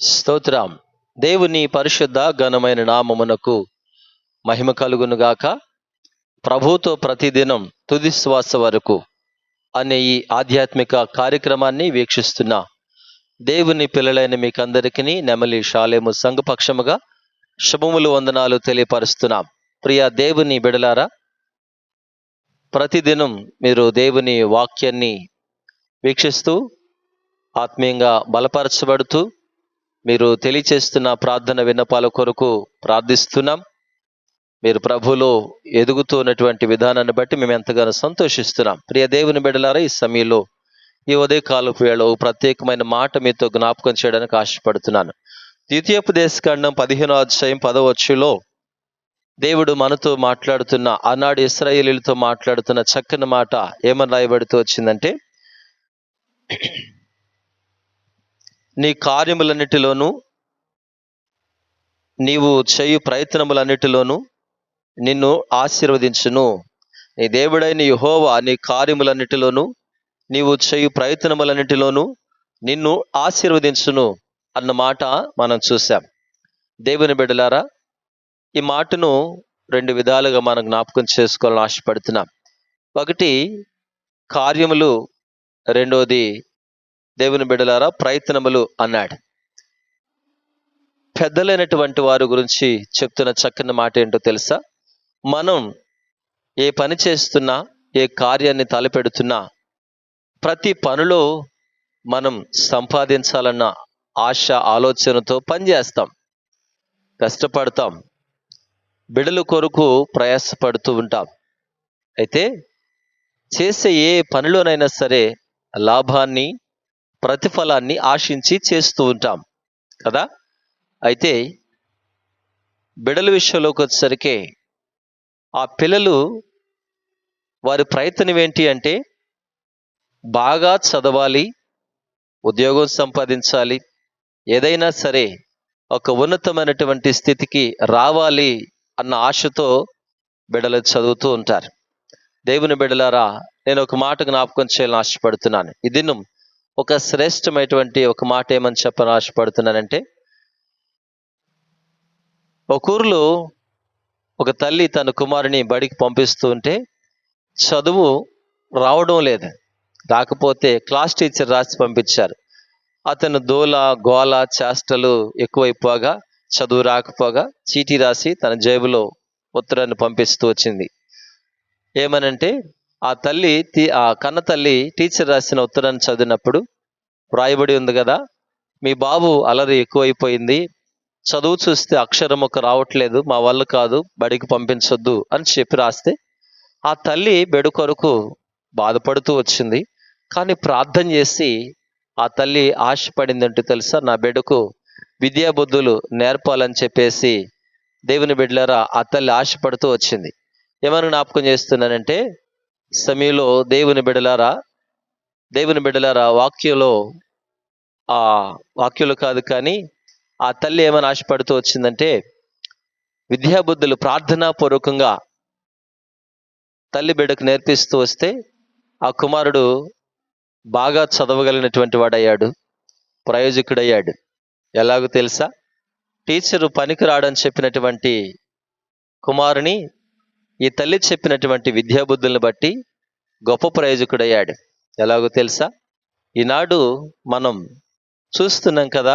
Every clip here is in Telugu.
స్తోత్రం. దేవుని పరిశుద్ధ ఘనమైన నామమునకు మహిమ కలుగునుగాక. ప్రభుతో ప్రతిదినం తుది శ్వాస వరకు అనే ఈ ఆధ్యాత్మిక కార్యక్రమాన్ని వీక్షిస్తున్న దేవుని పిల్లలైన మీకందరికీ నెమలి షాలేము సంఘపక్షముగా శుభములు వందనాలు తెలియపరుస్తున్నాం. ప్రియ దేవుని బిడలారా ప్రతిదినం మీరు దేవుని వాక్యాన్ని వీక్షిస్తూ ఆత్మీయంగా బలపరచబడుతూ మీరు తెలియచేస్తున్న ప్రార్థన విన్నపాల కొరకు ప్రార్థిస్తున్నాం. మీరు ప్రభులో ఎదుగుతున్నటువంటి విధానాన్ని బట్టి మేము ఎంతగానో సంతోషిస్తున్నాం. ప్రియ దేవుని బిడలారా ఈ సమయంలో ఈ ఉదయకాలపు వేళ ప్రత్యేకమైన మాట మీతో జ్ఞాపకం చేయడానికి ఆశపడుతున్నాను. ద్వితీయోపదేశకాండం పదిహేనో అధ్యాయం పదవచ్చులో దేవుడు మనతో మాట్లాడుతున్న ఆనాడు ఇస్రాయేలీలతో మాట్లాడుతున్న చక్కని మాట ఏమని రాయబడుతూ వచ్చిందంటే నీ కార్యములన్నిటిలోనూ నీవు చేయు ప్రయత్నములన్నిటిలోనూ నిన్ను ఆశీర్వదించును. నీ దేవుడైన యహోవా నీ కార్యములన్నిటిలోనూ నీవు చేయు ప్రయత్నములన్నిటిలోనూ నిన్ను ఆశీర్వదించును అన్న మాట మనం చూసాం దేవుని బిడ్డలారా ఈ మాటను రెండు విధాలుగా మనం జ్ఞాపకం చేసుకోవాలని ఆశపడుతున్నాం. ఒకటి కార్యములు. రెండోది దేవుని బిడలారా ప్రయత్నములు అన్నాడు. పెద్దలైనటువంటి వారి గురించి చెప్తున్న చక్కని మాట ఏంటో తెలుసా? మనం ఏ పని చేస్తున్నా ఏ కార్యాన్ని తలపెడుతున్నా ప్రతి పనిలో మనం సంపాదించాలన్న ఆశ ఆలోచనతో పనిచేస్తాం కష్టపడతాం. బిడల కొరకు ప్రయాసపడుతూ ఉంటాం. అయితే చేసే ఏ పనిలోనైనా సరే లాభాన్ని ప్రతిఫలాన్ని ఆశించి చేస్తూ ఉంటాం కదా? అయితే బిడల విషయంలోకి వచ్చేసరికి ఆ పిల్లలు వారి ప్రయత్నం ఏంటి అంటే బాగా చదవాలి ఉద్యోగం సంపాదించాలి ఏదైనా సరే ఒక ఉన్నతమైనటువంటి స్థితికి రావాలి అన్న ఆశతో బిడలు చదువుతూ ఉంటారు. దేవుని బిడలారా నేను ఒక మాట జ్ఞాపకం చేయాలని ఆశపడుతున్నాను. ఈ దినం ఒక శ్రేష్టమైనటువంటి ఒక మాట ఏమని చెప్పని ఆశపడుతున్నానంటే ఒక ఊరిలో ఒక తల్లి తన కుమారుని బడికి పంపిస్తూ ఉంటే చదువు రావడం లేదు. రాకపోతే క్లాస్ టీచర్ రాసి పంపించారు. అతను దోల గోల చేష్టలు ఎక్కువైపోగా చదువు రాకపోగా చీటీ రాసి తన జేబులో ఉత్తరాన్ని పంపిస్తూ వచ్చింది. ఏమనంటే ఆ తల్లి ఆ కన్న తల్లి టీచర్ రాసిన ఉత్తరాన్ని చదివినప్పుడు వ్రాయబడి ఉంది కదా మీ బాబు అలరి ఎక్కువైపోయింది చదువు చూస్తే అక్షరం ఒక రావట్లేదు మా వల్ల కాదు బడికి పంపించొద్దు అని చెప్పి రాస్తే ఆ తల్లి బెడు కొరకు బాధపడుతూ వచ్చింది. కానీ ప్రార్థన చేసి ఆ తల్లి ఆశపడిందంటే తెలుసా నా బిడ్డకు విద్యాబుద్ధులు నేర్పాలని చెప్పేసి దేవుని బిడ్డలారా ఆ తల్లి ఆశపడుతూ వచ్చింది. ఏమని జ్ఞాపకం చేస్తున్నానంటే సమయంలో దేవుని బిడలారా దేవుని బిడలారా వాక్యంలో ఆ వాక్యులు కాదు కానీ ఆ తల్లి ఏమని ఆశపడుతూ వచ్చిందంటే విద్యాబుద్ధులు ప్రార్థనాపూర్వకంగా తల్లి బిడ్డకు నేర్పిస్తూ వస్తే ఆ కుమారుడు బాగా చదవగలిగినటువంటి వాడయ్యాడు ప్రయోజకుడయ్యాడు. ఎలాగో తెలుసా? టీచరు పనికి రాడని చెప్పినటువంటి కుమారుని ఈ తల్లి చెప్పినటువంటి విద్యాబుద్ధులను బట్టి గొప్ప ప్రయోజకుడయ్యాడు. ఎలాగో తెలుసా? ఈనాడు మనం చూస్తున్నాం కదా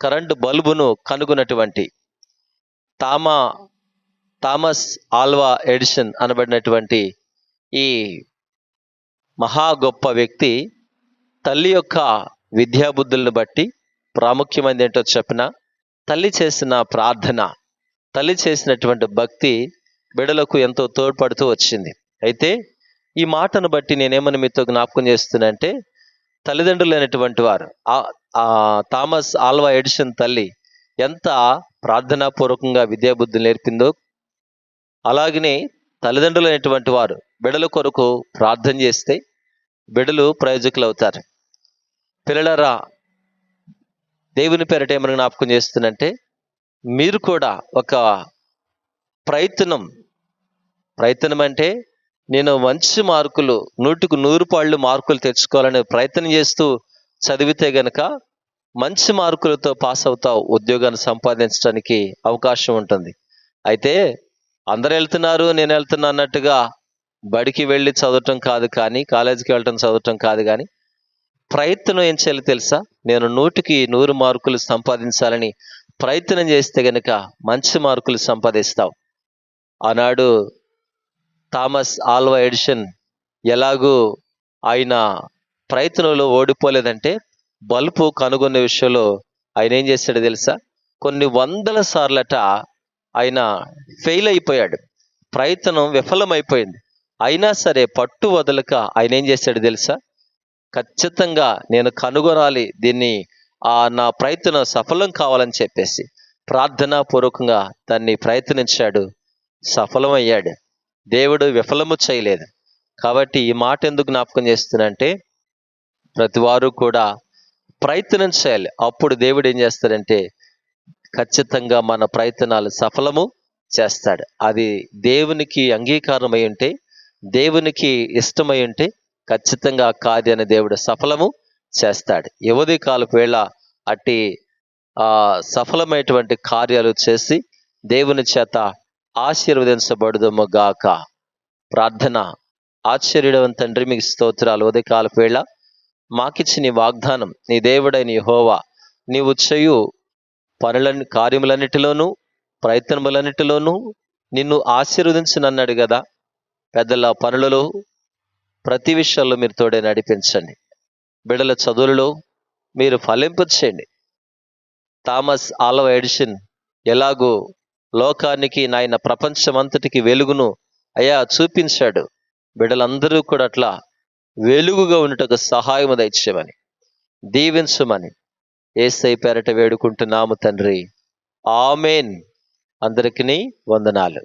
కరెంటు బల్బును కనుగొన్నటువంటి తామా థామస్ ఆల్వా ఎడిషన్ అనబడినటువంటి ఈ మహా గొప్ప వ్యక్తి తల్లి యొక్క విద్యాబుద్ధులను బట్టి ప్రాముఖ్యమైనది ఏంటో చెప్పిన తల్లి చేసిన ప్రార్థన తల్లి చేసినటువంటి భక్తి బిడలకు ఎంతో తోడ్పడుతూ వచ్చింది. అయితే ఈ మాటను బట్టి నేనేమని మీతో జ్ఞాపకం చేస్తున్నానంటే తల్లిదండ్రులైనటువంటి వారు ఆ- థామస్ ఆల్వా ఎడిషన్ తల్లి ఎంత ప్రార్థనాపూర్వకంగా విద్యాబుద్ధులు నేర్పిందో అలాగనే తల్లిదండ్రులైనటువంటి వారు బిడల కొరకు ప్రార్థన చేస్తే బిడలు ప్రయోజకులు అవుతారు పిల్లలరా దేవుని పేరట ఏమని జ్ఞాపకం చేస్తున్నంటే మీరు కూడా ఒక ప్రయత్నం ప్రయత్నం అంటే నేను మంచి మార్కులు నూటికి నూరు పాళ్ళు మార్కులు తెచ్చుకోవాలని ప్రయత్నం చేస్తూ చదివితే గనక మంచి మార్కులతో పాస్ అవుతావు ఉద్యోగాన్ని సంపాదించడానికి అవకాశం ఉంటుంది. అయితే అందరు వెళ్తున్నారు నేను వెళ్తున్నా అన్నట్టుగా బడికి వెళ్ళి చదవటం కాదు కానీ కాలేజీకి వెళ్ళటం చదవటం కాదు కానీ ప్రయత్నం ఏం చేయాలి తెలుసా? నేను నూటికి నూరు మార్కులు సంపాదించాలని ప్రయత్నం చేస్తే గనుక మంచి మార్కులు సంపాదిస్తావు. ఆనాడు థామస్ ఆల్వా ఎడిషన్ ఎలాగూ ఆయన ప్రయత్నంలో ఓడిపోలేదంటే బల్బు కనుగొన్న విషయంలో ఆయన ఏం చేశాడు తెలుసా? కొన్ని వందల సార్లట ఆయన ఫెయిల్ అయిపోయాడు. ప్రయత్నం విఫలమైపోయింది. అయినా సరే పట్టు వదలక ఆయన ఏం చేశాడు తెలుసా? ఖచ్చితంగా నేను కనుగొనాలి దీన్ని ఆ నా ప్రయత్నం సఫలం కావాలని చెప్పేసి ప్రార్థనా పూర్వకంగా దాన్ని ప్రయత్నించాడు. సఫలమయ్యాడు. దేవుడు విఫలము చేయలేదు. కాబట్టి ఈ మాట ఎందుకు జ్ఞాపకం చేస్తున్నంటే ప్రతి వారు కూడా ప్రయత్నం చేయాలి. అప్పుడు దేవుడు ఏం చేస్తాడంటే ఖచ్చితంగా మన ప్రయత్నాలు సఫలము చేస్తాడు. అది దేవునికి అంగీకారమై ఉంటే దేవునికి ఇష్టమై ఉంటే ఖచ్చితంగా ఆ అని దేవుడు సఫలము చేస్తాడు. యువతి కాలపు వేళ అట్టి ఆ సఫలమైనటువంటి కార్యాలు చేసి దేవుని చేత ఆశీర్వదించబడుదము గాక ప్రార్థన. ఆశ్చర్యడం తండ్రి మీకు స్తోత్రాలు. ఉదయ వేళ మాకిచ్చి నీ వాగ్దానం నీ దేవుడైన హోవా నీవు చేయు పనులన్ని కార్యములన్నిటిలోనూ ప్రయత్నములన్నిటిలోనూ నిన్ను ఆశీర్వదించనన్నాడు కదా. పెద్దల పనులలో ప్రతి విషయంలో మీరు తోడే నడిపించండి. బిడల చదువులలో మీరు ఫలింపు చేయండి థామస్ ఆలవ ఎడిషన్ ఎలాగో లోకానికి నాయన ప్రపంచమంతటికి వెలుగును అయా చూపించాడు. బిడలందరూ కూడా అట్లా వెలుగుగా ఉండటకు సహాయం దయచేయమని దీవించమని ఏసై పేరట వేడుకుంటున్నాము తండ్రి. ఆమెన్. అందరికీ వందనాలు.